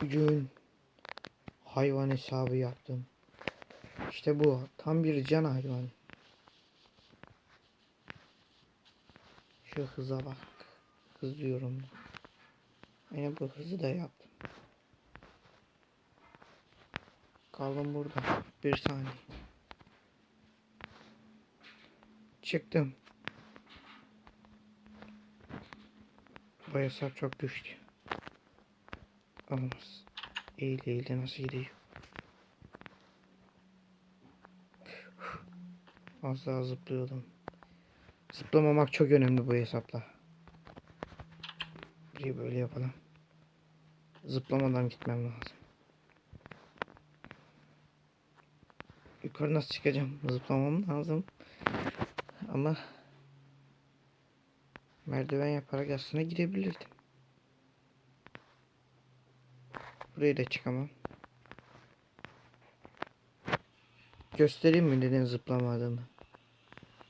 Bugün hayvan hesabı yaptım. İşte bu. Tam bir can hayvanı. Şu hıza bak. Hız diyorum. Aynen bu hızı da yaptım. Kaldım burada. Bir saniye. Çıktım. Bu hesap çok güçlü. Olmaz. Eğil eğil nasıl gidiyor? Az daha zıplıyordum. Zıplamamak çok önemli bu hesapla. Burayı böyle yapalım. Zıplamadan gitmem lazım. Yukarı nasıl çıkacağım? Zıplamam lazım. Ama merdiven yaparak aslında gidebilirdim. Buraya da çıkamam. Göstereyim mi neden zıplamadığımı?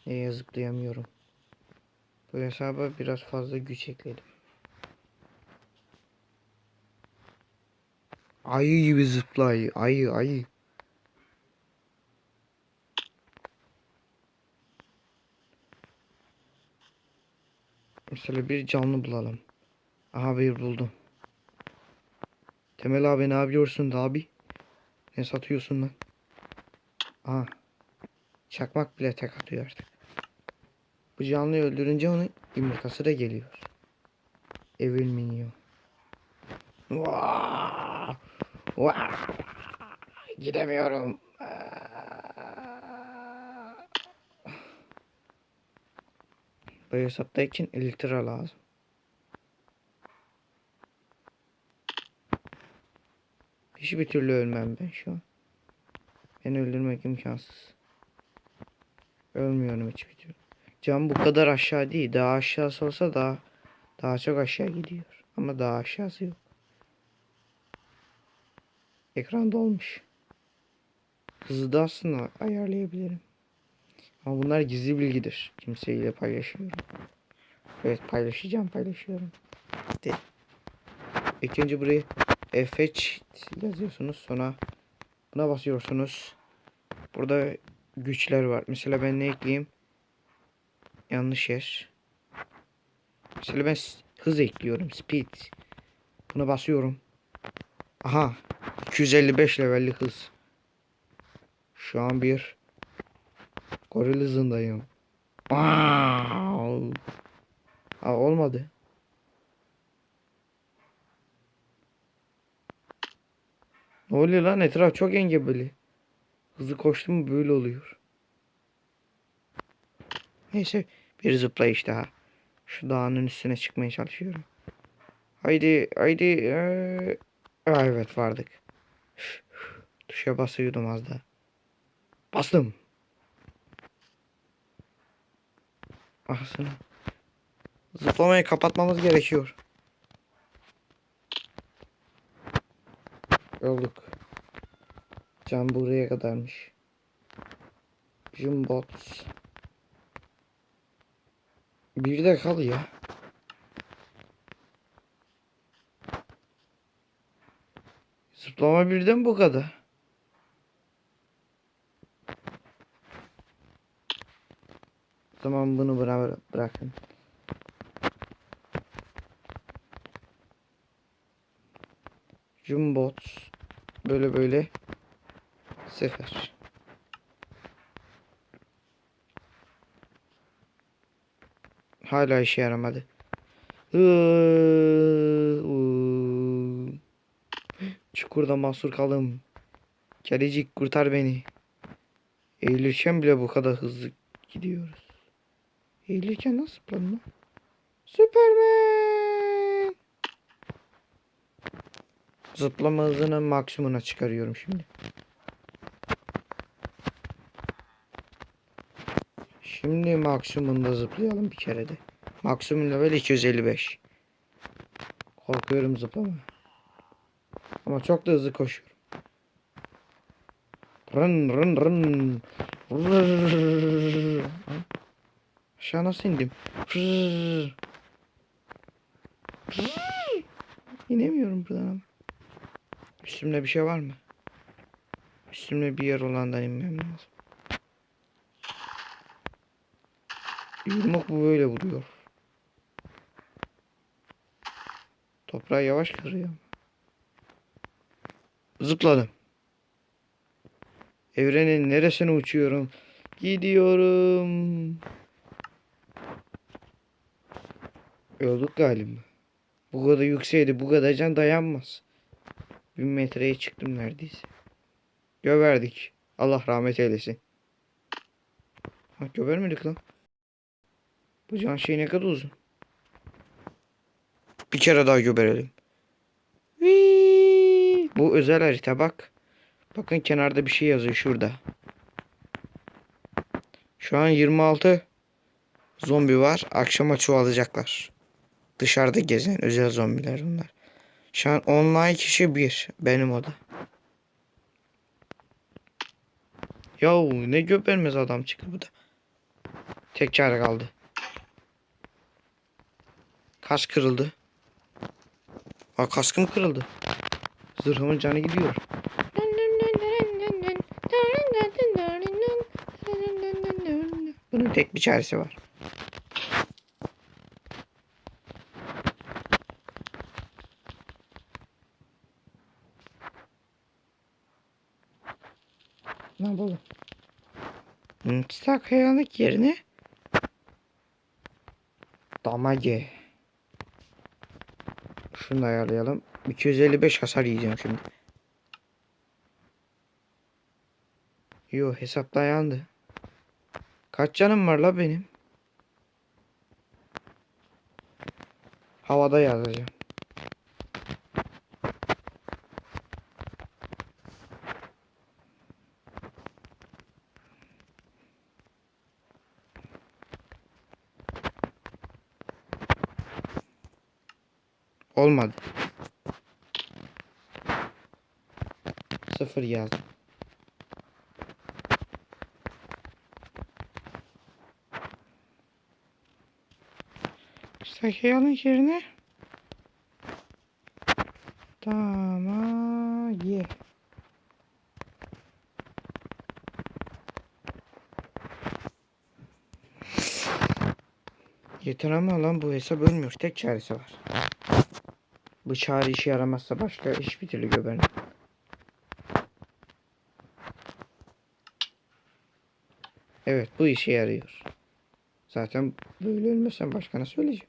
Neye zıplayamıyorum? Bu hesaba biraz fazla güç ekledim. Ayı gibi zıpla ayı. Ayı ayı. Mesela bir canlı bulalım. Aha bir buldum. Temel abi ne yapıyorsun da abi? Ne satıyorsun lan? Aha. Çakmak bile tek atıyor artık. Bu canlıyı öldürünce onun yumurtası da geliyor. Evil minyon. Vaa! Vaa! Gidemiyorum. Bu hesaptayken 50 lira lazım. Hiçbir türlü ölmem ben şu an. Beni öldürmek imkansız. Ölmüyorum hiçbir türlü. Cam bu kadar aşağı değil. Daha aşağısı olsa daha daha çok aşağı gidiyor. Ama daha aşağısı yok. Ekran dolmuş. Hızı da aslında ayarlayabilirim. Ama bunlar gizli bilgidir. Kimseyle paylaşmıyorum. Evet paylaşacağım paylaşıyorum. De. İlk önce F5 yazıyorsunuz. Sonra buna basıyorsunuz. Burada güçler var. Mesela ben ne ekleyeyim? Yanlış yer. Mesela ben hız ekliyorum. Speed. Buna basıyorum. Aha. 255 levelli hız. Şu an bir goril hızındayım. Aa, olmadı. Ne oluyor lan etraf çok engebeli. Hızlı koştum mu böyle oluyor. Neyse bir zıplayış daha. Şu dağın üstüne çıkmaya çalışıyorum. Haydi haydi. Ee... Evet vardık. Tuşa basıyordum az da. Bastım. Aslında. Zıplamayı kapatmamız gerekiyor. Yolduk. Can buraya kadarmış. Jumbot. Bir de kal ya. Zıplama birden bu kadar. O zaman bunu bıra bırakın. Jumbot. Böyle böyle. Sefer. Hala işe yaramadı. Çukurda mahsur kaldım. Gelecek kurtar beni. Eğilirken bile bu kadar hızlı gidiyoruz. Eğilirken nasıl lan? Süpermen. Zıplama hızını maksimuna çıkarıyorum şimdi. Şimdi maksimumda zıplayalım bir kere de. Maksimum level 255. Korkuyorum zıplama. Ama çok da hızlı koşuyorum. Rın rın rın. Rrrr. Aşağı nasıl indim? Rrrr. Rrrr. İnemiyorum buradan ama. Üstümde bir şey var mı? Üstümde bir yer olandan inmem lazım. Yumruk bu böyle vuruyor. Toprağı yavaş kırıyor. Zıpladım. Evrenin neresine uçuyorum? Gidiyorum. Öldük galiba. Bu kadar yükseğdi. Bu kadar can dayanmaz. Bin metreye çıktım neredeyse. Göverdik. Allah rahmet eylesin. Ha, gövermedik lan. Bu can şey ne kadar uzun. Bir kere daha göberelim. Vii. Bu özel harita bak. Bakın kenarda bir şey yazıyor şurada. Şu an 26 zombi var. Akşama çoğalacaklar. Dışarıda gezen özel zombiler onlar. Şu an online kişi bir. Benim o da. Yahu ne göbermez adam çıktı bu da. Tek çare kaldı. Kas kırıldı. Aa kaskım kırıldı. Zırhımın canı gidiyor. Bunun tek bir çaresi var. Yapalım? Mıntık kayalık yerine damage. Şunu da ayarlayalım. 255 hasar yiyeceğim şimdi. Yo hesap dayandı. Kaç canım var la benim? Havada yazacağım. Olmadı. Sıfır yazdım. Sakayalım yerine. Tamam. Ye. Yeter ama lan bu hesap ölmüyor. Tek çaresi var. Bu çare işe yaramazsa başka hiçbir türlü göberim. Evet bu işe yarıyor. Zaten böyle ölmesem başka nasıl öleceğim?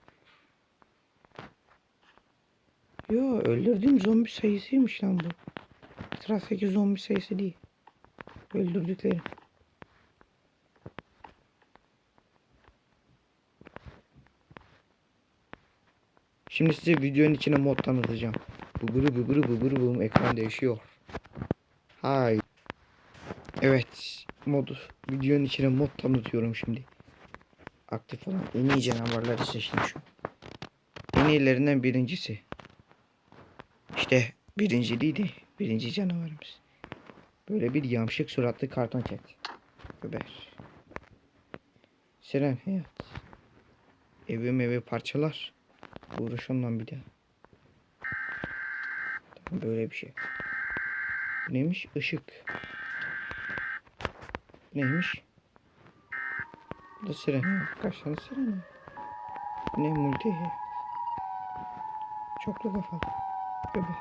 Yo öldürdüğüm zombi sayısıymış lan bu. Etraftaki zombi sayısı değil. Öldürdüklerim. Şimdi size videonun içine mod tanıtacağım. Buburu buburu buburu bum ekran değişiyor. Hay. Evet modu videonun içine mod tanıtıyorum şimdi. Aktif olan en iyi canavarları seçtim şu. En iyilerinden birincisi. İşte birinciliğiydi. Birinci canavarımız. Böyle bir yamşık suratlı karton ket. Göber. Siren hayat. Evim evi parçalar. Uğraş ondan bir. Tamam, böyle bir şey. Neymiş? Işık. Neymiş? Bu da siren. Kaç tane siren Ne multi? Çoklu kafalı. Göber.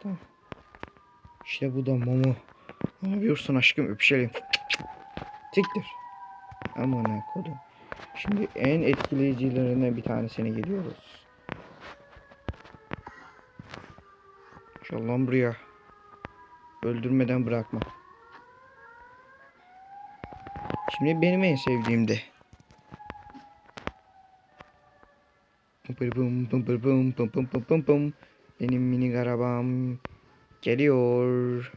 Tamam. İşte bu da Momo. Ne yapıyorsun aşkım öpüşelim. Siktir. Aman kodu. Şimdi en etkileyicilerinden bir tanesine geliyoruz. Şallam buraya. Öldürmeden bırakma. Şimdi benim en sevdiğim de. Benim mini arabam geliyor.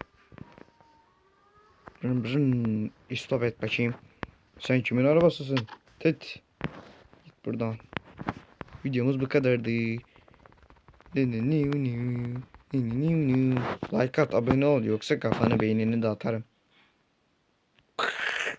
Brın brın. İstop et bakayım. Sen kimin arabasısın? Tet. Git buradan. Videomuz bu kadardı. Like at abone ol yoksa kafanı beynini de atarım.